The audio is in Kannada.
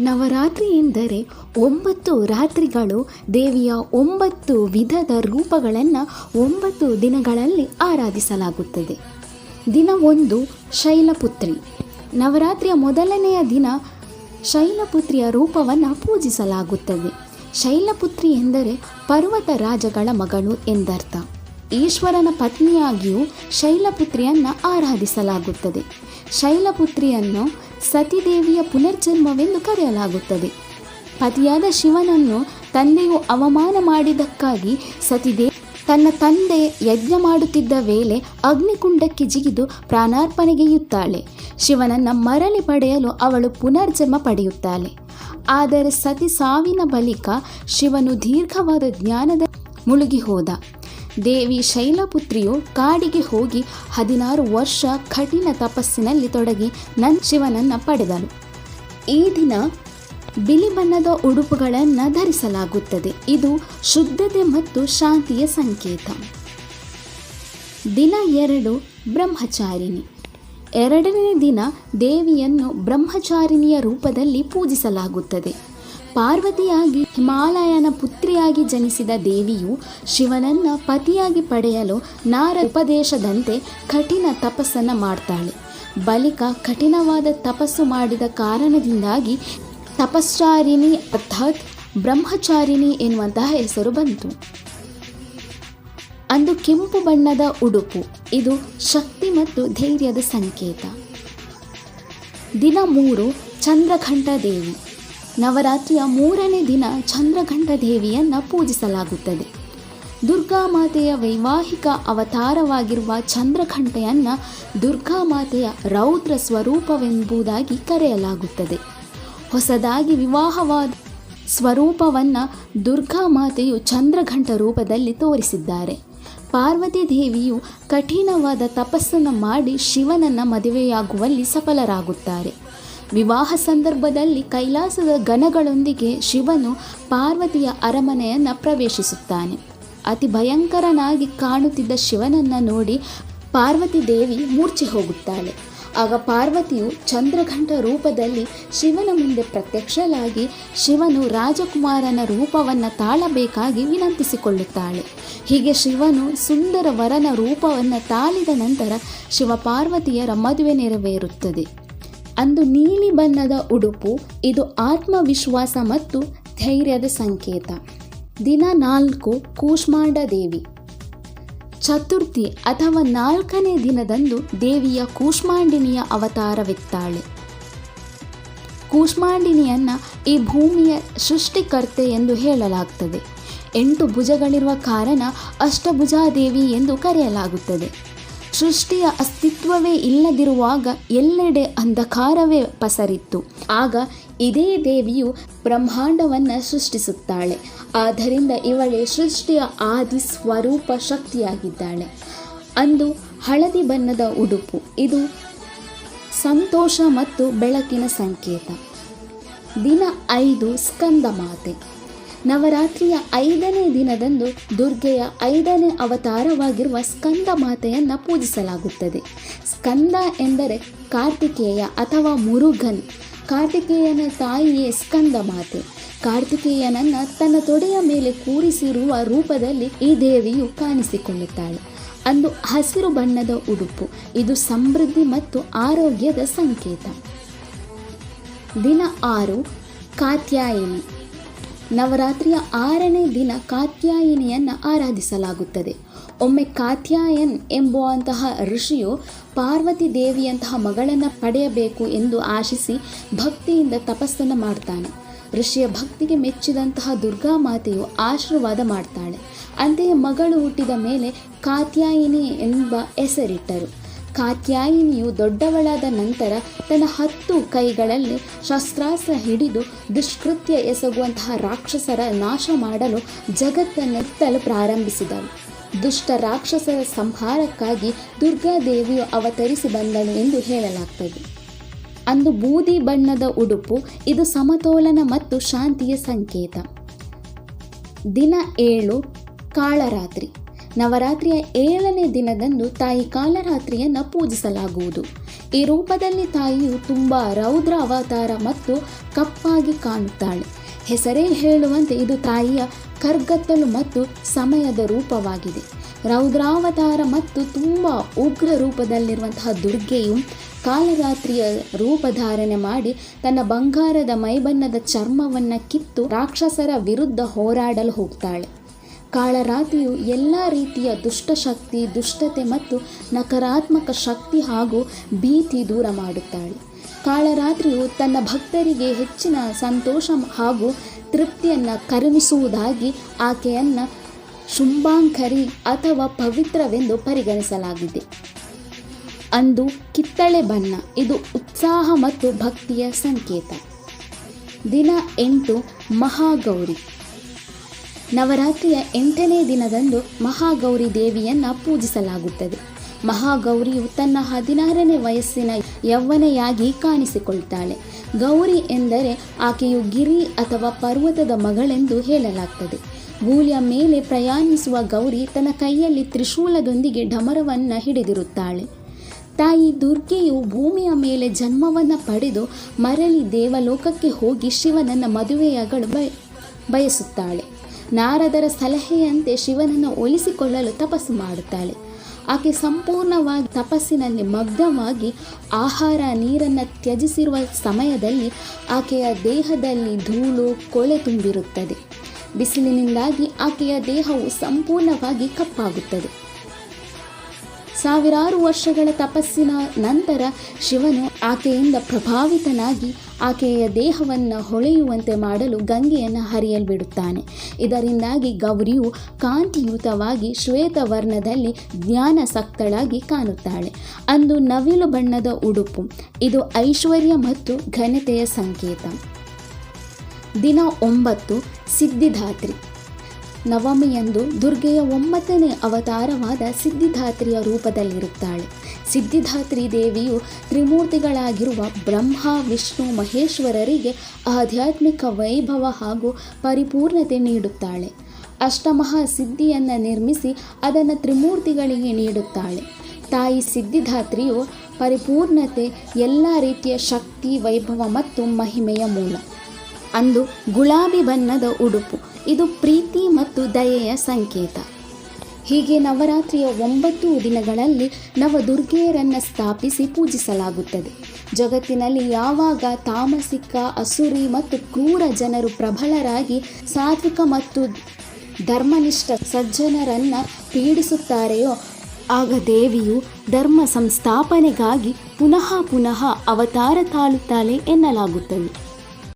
ನವರಾತ್ರಿ ಎಂದರೆ ಒಂಬತ್ತು ರಾತ್ರಿಗಳು ದೇವಿಯ ಒಂಬತ್ತು ವಿಧದ ರೂಪಗಳನ್ನು ಒಂಬತ್ತು ದಿನಗಳಲ್ಲಿ ಆರಾಧಿಸಲಾಗುತ್ತದೆ. ದಿನ ಒಂದು ಶೈಲಪುತ್ರಿ. ನವರಾತ್ರಿಯ ಮೊದಲನೆಯ ದಿನ ಶೈಲಪುತ್ರಿಯ ರೂಪವನ್ನು ಪೂಜಿಸಲಾಗುತ್ತದೆ. ಶೈಲಪುತ್ರಿ ಎಂದರೆ ಪರ್ವತ ರಾಜಗಳ ಮಗಳು ಎಂದರ್ಥ. ಈಶ್ವರನ ಪತ್ನಿಯಾಗಿಯೂ ಶೈಲಪುತ್ರಿಯನ್ನು ಆರಾಧಿಸಲಾಗುತ್ತದೆ. ಶೈಲಪುತ್ರಿಯನ್ನು ಸತಿದೇವಿಯ ಪುನರ್ಜನ್ಮವೆಂದು ಕರೆಯಲಾಗುತ್ತದೆ. ಪತಿಯಾದ ಶಿವನನ್ನು ತಂದೆಯು ಅವಮಾನ ಮಾಡಿದ್ದಕ್ಕಾಗಿ ಸತಿದೇ ತನ್ನ ತಂದೆ ಯಜ್ಞ ಮಾಡುತ್ತಿದ್ದ ವೇಳೆ ಅಗ್ನಿಕುಂಡಕ್ಕೆ ಜಿಗಿದು ಪ್ರಾಣಾರ್ಪಣೆಗೆಯುತ್ತಾಳೆ ಶಿವನನ್ನ ಮರಳಿ ಪಡೆಯಲು ಅವಳು ಪುನರ್ಜನ್ಮ ಪಡೆಯುತ್ತಾಳೆ. ಆದರೆ ಸತಿ ಸಾವಿನ ಬಳಿಕ ಶಿವನು ದೀರ್ಘವಾದ ಜ್ಞಾನದ ಮುಳುಗಿ ಹೋದ. ದೇವಿ ಶೈಲಪುತ್ರಿಯು ಕಾಡಿಗೆ ಹೋಗಿ ಹದಿನಾರು ವರ್ಷ ಕಠಿಣ ತಪಸ್ಸಿನಲ್ಲಿ ತೊಡಗಿ ನನ್ನ ಶಿವನನ್ನು ಪಡೆದಳು ಈ ದಿನ ಬಿಳಿ ಬಣ್ಣದ ಉಡುಪುಗಳನ್ನು ಧರಿಸಲಾಗುತ್ತದೆ. ಇದು ಶುದ್ಧತೆ ಮತ್ತು ಶಾಂತಿಯ ಸಂಕೇತ. ದಿನ ಎರಡು, ಬ್ರಹ್ಮಚಾರಿಣಿ. ಎರಡನೇ ದಿನ ದೇವಿಯನ್ನು ಬ್ರಹ್ಮಚಾರಿಣಿಯ ರೂಪದಲ್ಲಿ ಪೂಜಿಸಲಾಗುತ್ತದೆ. ಪಾರ್ವತಿಯಾಗಿ ಹಿಮಾಲಯನ ಪುತ್ರಿಯಾಗಿ ಜನಿಸಿದ ದೇವಿಯು ಶಿವನನ್ನ ಪತಿಯಾಗಿ ಪಡೆಯಲು ನಾರ ಉಪದೇಶದಂತೆ ಕಠಿಣ ತಪಸ್ಸನ್ನು ಮಾಡ್ತಾಳೆ. ಬಳಿಕ ಕಠಿಣವಾದ ತಪಸ್ಸು ಮಾಡಿದ ಕಾರಣದಿಂದಾಗಿ ತಪಶ್ಚಾರಿಣಿ ಅರ್ಥಾತ್ ಬ್ರಹ್ಮಚಾರಿಣಿ ಎನ್ನುವಂತಹ ಹೆಸರು ಬಂತು. ಅಂದು ಕೆಂಪು ಬಣ್ಣದ ಉಡುಪು. ಇದು ಶಕ್ತಿ ಮತ್ತು ಧೈರ್ಯದ ಸಂಕೇತ. ದಿನ ಮೂರು ಚಂದ್ರಘಂಟ ದೇವಿ. ನವರಾತ್ರಿಯ ಮೂರನೇ ದಿನ ಚಂದ್ರಘಂಟ ದೇವಿಯನ್ನು ಪೂಜಿಸಲಾಗುತ್ತದೆ. ದುರ್ಗಾ ಮಾತೆಯ ವೈವಾಹಿಕ ಅವತಾರವಾಗಿರುವ ಚಂದ್ರಘಂಟೆಯನ್ನು ದುರ್ಗಾಮಾತೆಯ ರೌದ್ರ ಸ್ವರೂಪವೆಂಬುದಾಗಿ ಕರೆಯಲಾಗುತ್ತದೆ. ಹೊಸದಾಗಿ ವಿವಾಹವಾದ ಸ್ವರೂಪವನ್ನು ದುರ್ಗಾ ಮಾತೆಯು ಚಂದ್ರಘಂಟ ರೂಪದಲ್ಲಿ ತೋರಿಸಿದ್ದಾರೆ. ಪಾರ್ವತಿ ದೇವಿಯು ಕಠಿಣವಾದ ತಪಸ್ಸನ್ನು ಮಾಡಿ ಶಿವನನ್ನು ಮದುವೆಯಾಗುವಲ್ಲಿ ಸಫಲರಾಗುತ್ತಾರೆ. ವಿವಾಹ ಸಂದರ್ಭದಲ್ಲಿ ಕೈಲಾಸದ ಗಣಗಳೊಂದಿಗೆ ಶಿವನು ಪಾರ್ವತಿಯ ಅರಮನೆಯನ್ನು ಪ್ರವೇಶಿಸುತ್ತಾನೆ. ಅತಿ ಭಯಂಕರನಾಗಿ ಕಾಣುತ್ತಿದ್ದ ಶಿವನನ್ನು ನೋಡಿ ಪಾರ್ವತಿ ದೇವಿ ಮೂರ್ಛೆ ಹೋಗುತ್ತಾಳೆ. ಆಗ ಪಾರ್ವತಿಯು ಚಂದ್ರಘಂಟ ರೂಪದಲ್ಲಿ ಶಿವನ ಮುಂದೆ ಪ್ರತ್ಯಕ್ಷಲಾಗಿ ಶಿವನು ರಾಜಕುಮಾರನ ರೂಪವನ್ನು ತಾಳಬೇಕಾಗಿ ವಿನಂತಿಸಿಕೊಳ್ಳುತ್ತಾಳೆ. ಹೀಗೆ ಶಿವನು ಸುಂದರ ವರನ ರೂಪವನ್ನು ತಾಳಿದ ನಂತರ ಶಿವ ಪಾರ್ವತಿಯರ ಮದುವೆ ನೆರವೇರುತ್ತದೆ. ಅಂದು ನೀಲಿ ಬಣ್ಣದ ಉಡುಪು, ಇದು ಆತ್ಮವಿಶ್ವಾಸ ಮತ್ತು ಧೈರ್ಯದ ಸಂಕೇತ. ದಿನ ನಾಲ್ಕು, ಕೂಷ್ಮಾಂಡ ದೇವಿ. ಚತುರ್ಥಿ ಅಥವಾ ನಾಲ್ಕನೇ ದಿನದಂದು ದೇವಿಯ ಕೂಷ್ಮಾಂಡಿನಿಯ ಅವತಾರವಿತ್ತಾಳೆ. ಕೂಷ್ಮಾಂಡಿನಿಯನ್ನು ಈ ಭೂಮಿಯ ಸೃಷ್ಟಿಕರ್ತೆ ಎಂದು ಹೇಳಲಾಗ್ತದೆ. ಎಂಟು ಭುಜಗಳಿರುವ ಕಾರಣ ಅಷ್ಟಭುಜಾದೇವಿ ಎಂದು ಕರೆಯಲಾಗುತ್ತದೆ. ಸೃಷ್ಟಿಯ ಅಸ್ತಿತ್ವವೇ ಇಲ್ಲದಿರುವಾಗ ಎಲ್ಲೆಡೆ ಅಂಧಕಾರವೇ ಪಸರಿತ್ತು. ಆಗ ಇದೇ ದೇವಿಯು ಬ್ರಹ್ಮಾಂಡವನ್ನು ಸೃಷ್ಟಿಸುತ್ತಾಳೆ. ಆದ್ದರಿಂದ ಇವಳೇ ಸೃಷ್ಟಿಯ ಆದಿ ಸ್ವರೂಪ ಶಕ್ತಿಯಾಗಿದ್ದಾಳೆ. ಅಂದು ಹಳದಿ ಬಣ್ಣದ ಉಡುಪು. ಇದು ಸಂತೋಷ ಮತ್ತು ಬೆಳಕಿನ ಸಂಕೇತ. ದಿನ ಐದು, ಸ್ಕಂದ ಮಾತೆ. ನವರಾತ್ರಿಯ ಐದನೇ ದಿನದಂದು ದುರ್ಗೆಯ ಐದನೇ ಅವತಾರವಾಗಿರುವ ಸ್ಕಂದ ಮಾತೆಯನ್ನು ಪೂಜಿಸಲಾಗುತ್ತದೆ. ಸ್ಕಂದ ಎಂದರೆ ಕಾರ್ತಿಕೇಯ ಅಥವಾ ಮುರುಘನ್. ಕಾರ್ತಿಕೇಯನ ತಾಯಿಯೇ ಸ್ಕಂದ ಮಾತೆ. ಕಾರ್ತಿಕೇಯನನ್ನು ತನ್ನ ತೊಡೆಯ ಮೇಲೆ ಕೂರಿಸಿರುವ ರೂಪದಲ್ಲಿ ಈ ದೇವಿಯು ಕಾಣಿಸಿಕೊಳ್ಳುತ್ತಾಳೆ. ಅಂದು ಹಸಿರು ಬಣ್ಣದ ಉಡುಪು. ಇದು ಸಮೃದ್ಧಿ ಮತ್ತು ಆರೋಗ್ಯದ ಸಂಕೇತ. ದಿನ ಆರು, ಕಾತ್ಯಾಯಿನಿ. ನವರಾತ್ರಿಯ ಆರನೇ ದಿನ ಕಾತ್ಯಾಯಿನಿಯನ್ನು ಆರಾಧಿಸಲಾಗುತ್ತದೆ. ಒಮ್ಮೆ ಕಾತ್ಯಾಯನ್ ಎಂಬುವಂತಹ ಋಷಿಯು ಪಾರ್ವತಿ ದೇವಿಯಂತಹ ಮಗಳನ್ನು ಪಡೆಯಬೇಕು ಎಂದು ಆಶಿಸಿ ಭಕ್ತಿಯಿಂದ ತಪಸ್ಸನ್ನು ಮಾಡ್ತಾನೆ. ಋಷಿಯ ಭಕ್ತಿಗೆ ಮೆಚ್ಚಿದಂತಹ ದುರ್ಗಾ ಮಾತೆಯು ಆಶೀರ್ವಾದ ಮಾಡ್ತಾಳೆ. ಅಂತೆಯೇ ಮಗಳು ಹುಟ್ಟಿದ ಮೇಲೆ ಕಾತ್ಯಾಯಿನಿ ಎಂಬ ಹೆಸರಿಟ್ಟರು. ಕಾತ್ಯಾಯಿನಿಯು ದೊಡ್ಡವಳಾದ ನಂತರ ತನ್ನ ಹತ್ತು ಕೈಗಳಲ್ಲಿ ಶಸ್ತ್ರಾಸ್ತ್ರ ಹಿಡಿದು ದುಷ್ಕೃತ್ಯ ಎಸಗುವಂತಹ ರಾಕ್ಷಸರ ನಾಶ ಮಾಡಲು ಜಗತ್ತನ್ನೆತ್ತಲು ಪ್ರಾರಂಭಿಸಿದಳು. ದುಷ್ಟ ರಾಕ್ಷಸರ ಸಂಹಾರಕ್ಕಾಗಿ ದುರ್ಗಾದೇವಿಯು ಅವತರಿಸಿ ಬಂದಳು ಎಂದು ಹೇಳಲಾಗ್ತದೆ. ಅಂದು ಬೂದಿ ಬಣ್ಣದ ಉಡುಪು, ಇದು ಸಮತೋಲನ ಮತ್ತು ಶಾಂತಿಯ ಸಂಕೇತ. ದಿನ ಏಳು, ಕಾಳರಾತ್ರಿ. ನವರಾತ್ರಿಯ ಏಳನೇ ದಿನದಂದು ತಾಯಿ ಕಾಲರಾತ್ರಿಯನ್ನು ಪೂಜಿಸಲಾಗುವುದು. ಈ ರೂಪದಲ್ಲಿ ತಾಯಿಯು ತುಂಬ ರೌದ್ರ ಅವತಾರ ಮತ್ತು ಕಪ್ಪಾಗಿ ಕಾಣುತ್ತಾಳೆ. ಹೆಸರೇ ಹೇಳುವಂತೆ ಇದು ತಾಯಿಯ ಕರ್ಗತ್ತಲು ಮತ್ತು ಸಮಯದ ರೂಪವಾಗಿದೆ. ರೌದ್ರಾವತಾರ ಮತ್ತು ತುಂಬ ಉಗ್ರ ರೂಪದಲ್ಲಿರುವಂತಹ ದುರ್ಗೆಯು ಕಾಲರಾತ್ರಿಯ ರೂಪಧಾರಣೆ ಮಾಡಿ ತನ್ನ ಬಂಗಾರದ ಮೈಬಣ್ಣದ ಚರ್ಮವನ್ನು ಕಿತ್ತು ರಾಕ್ಷಸರ ವಿರುದ್ಧ ಹೋರಾಡಲು ಹೋಗ್ತಾಳೆ. ಕಾಳರಾತ್ರಿಯು ಎಲ್ಲ ರೀತಿಯ ದುಷ್ಟಶಕ್ತಿ, ದುಷ್ಟತೆ ಮತ್ತು ನಕಾರಾತ್ಮಕ ಶಕ್ತಿ ಹಾಗೂ ಭೀತಿ ದೂರ ಮಾಡುತ್ತಾಳೆ. ಕಾಳರಾತ್ರಿಯು ತನ್ನ ಭಕ್ತರಿಗೆ ಹೆಚ್ಚಿನ ಸಂತೋಷ ಹಾಗೂ ತೃಪ್ತಿಯನ್ನು ಕರುಣಿಸುವುದಾಗಿ ಆಕೆಯನ್ನು ಶುಂಭಾಂಕರಿ ಅಥವಾ ಪವಿತ್ರವೆಂದು ಪರಿಗಣಿಸಲಾಗಿದೆ. ಅಂದು ಕಿತ್ತಳೆ ಬಣ್ಣ, ಇದು ಉತ್ಸಾಹ ಮತ್ತು ಭಕ್ತಿಯ ಸಂಕೇತ. ದಿನ ಎಂಟು ಮಹಾಗೌರಿ. ನವರಾತ್ರಿಯ ಎಂಟನೇ ದಿನದಂದು ಮಹಾಗೌರಿ ದೇವಿಯನ್ನು ಪೂಜಿಸಲಾಗುತ್ತದೆ. ಮಹಾಗೌರಿಯು ತನ್ನ ಹದಿನಾರನೇ ವಯಸ್ಸಿನ ಯೌವನೆಯಾಗಿ ಕಾಣಿಸಿಕೊಳ್ತಾಳೆ. ಗೌರಿ ಎಂದರೆ ಆಕೆಯು ಗಿರಿ ಅಥವಾ ಪರ್ವತದ ಮಗಳೆಂದು ಹೇಳಲಾಗ್ತದೆ. ಗೂಳಿಯ ಮೇಲೆ ಪ್ರಯಾಣಿಸುವ ಗೌರಿ ತನ್ನ ಕೈಯಲ್ಲಿ ತ್ರಿಶೂಲದೊಂದಿಗೆ ಢಮರವನ್ನು ಹಿಡಿದಿರುತ್ತಾಳೆ. ತಾಯಿ ದುರ್ಗೆಯು ಭೂಮಿಯ ಮೇಲೆ ಜನ್ಮವನ್ನು ಪಡೆದು ಮರಳಿ ದೇವಲೋಕಕ್ಕೆ ಹೋಗಿ ಶಿವನನ್ನು ಮದುವೆಯಾಗಲು ಬಯ, ಬಯಸುತ್ತಾಳೆ. ನಾರದರ ಸಲಹೆಯಂತೆ ಶಿವನನ್ನು ಒಲಿಸಿಕೊಳ್ಳಲು ತಪಸ್ಸು ಮಾಡುತ್ತಾಳೆ. ಆಕೆ ಸಂಪೂರ್ಣವಾಗಿ ತಪಸ್ಸಿನಲ್ಲಿ ಮಗ್ನವಾಗಿ ಆಹಾರ ನೀರನ್ನು ತ್ಯಜಿಸಿರುವ ಸಮಯದಲ್ಲಿ ಆಕೆಯ ದೇಹದಲ್ಲಿ ಧೂಳು, ಕೊಳೆ ತುಂಬಿರುತ್ತದೆ. ಬಿಸಿಲಿನಿಂದಾಗಿ ಆಕೆಯ ದೇಹವು ಸಂಪೂರ್ಣವಾಗಿ ಕಪ್ಪಾಗುತ್ತದೆ. ಸಾವಿರಾರು ವರ್ಷಗಳ ತಪಸ್ಸಿನ ನಂತರ ಶಿವನು ಆಕೆಯಿಂದ ಪ್ರಭಾವಿತನಾಗಿ ಆಕೆಯ ದೇಹವನ್ನು ಹೊಳೆಯುವಂತೆ ಮಾಡಲು ಗಂಗೆಯನ್ನು ಹರಿಯಲು ಬಿಡುತ್ತಾನೆ ಇದರಿಂದಾಗಿ ಗೌರಿಯು ಕಾಂತಿಯುತವಾಗಿ ಶ್ವೇತವರ್ಣದಲ್ಲಿ ಜ್ಞಾನಸಕ್ತಳಾಗಿ ಕಾಣುತ್ತಾಳೆ. ಅಂದು ನವಿಲು ಬಣ್ಣದ ಉಡುಪು. ಇದು ಐಶ್ವರ್ಯ ಮತ್ತು ಘನತೆಯ ಸಂಕೇತ. ದಿನ ಒಂಬತ್ತು ಸಿದ್ಧಿದಾತ್ರಿ ನವಮಿಯಂದು ದುರ್ಗೆಯ ಒಂಬತ್ತನೇ ಅವತಾರವಾದ ಸಿದ್ಧಿದಾತ್ರಿಯ ರೂಪದಲ್ಲಿರುತ್ತಾಳೆ. ಸಿದ್ಧಿದಾತ್ರಿ ದೇವಿಯು ತ್ರಿಮೂರ್ತಿಗಳಾಗಿರುವ ಬ್ರಹ್ಮ, ವಿಷ್ಣು, ಮಹೇಶ್ವರರಿಗೆ ಆಧ್ಯಾತ್ಮಿಕ ವೈಭವ ಹಾಗೂ ಪರಿಪೂರ್ಣತೆ ನೀಡುತ್ತಾಳೆ. ಅಷ್ಟಮಹಾ ಸಿದ್ಧಿಯನ್ನು ನಿರ್ಮಿಸಿ ಅದನ್ನು ತ್ರಿಮೂರ್ತಿಗಳಿಗೆ ನೀಡುತ್ತಾಳೆ. ತಾಯಿ ಸಿದ್ಧಿದಾತ್ರಿಯು ಪರಿಪೂರ್ಣತೆ, ಎಲ್ಲ ರೀತಿಯ ಶಕ್ತಿ, ವೈಭವ ಮತ್ತು ಮಹಿಮೆಯ ಮೂಲ. ಅಂದು ಗುಲಾಬಿ ಬಣ್ಣದ ಉಡುಪು. ಇದು ಪ್ರೀತಿ ಮತ್ತು ದಯೆಯ ಸಂಕೇತ. ಹೀಗೆ ನವರಾತ್ರಿಯ ಒಂಬತ್ತು ದಿನಗಳಲ್ಲಿ ನವದುರ್ಗೆಯರನ್ನು ಸ್ಥಾಪಿಸಿ ಪೂಜಿಸಲಾಗುತ್ತದೆ. ಜಗತ್ತಿನಲ್ಲಿ ಯಾವಾಗ ತಾಮಸಿಕ, ಅಸುರಿ ಮತ್ತು ಕ್ರೂರ ಜನರು ಪ್ರಬಲರಾಗಿ ಸಾತ್ವಿಕ ಮತ್ತು ಧರ್ಮನಿಷ್ಠ ಸಜ್ಜನರನ್ನು ಪೀಡಿಸುತ್ತಾರೆಯೋ, ಆಗ ದೇವಿಯು ಧರ್ಮ ಸಂಸ್ಥಾಪನೆಗಾಗಿ ಪುನಃ ಪುನಃ ಅವತಾರ ತಾಳುತ್ತಾಳೆ ಎನ್ನಲಾಗುತ್ತದೆ.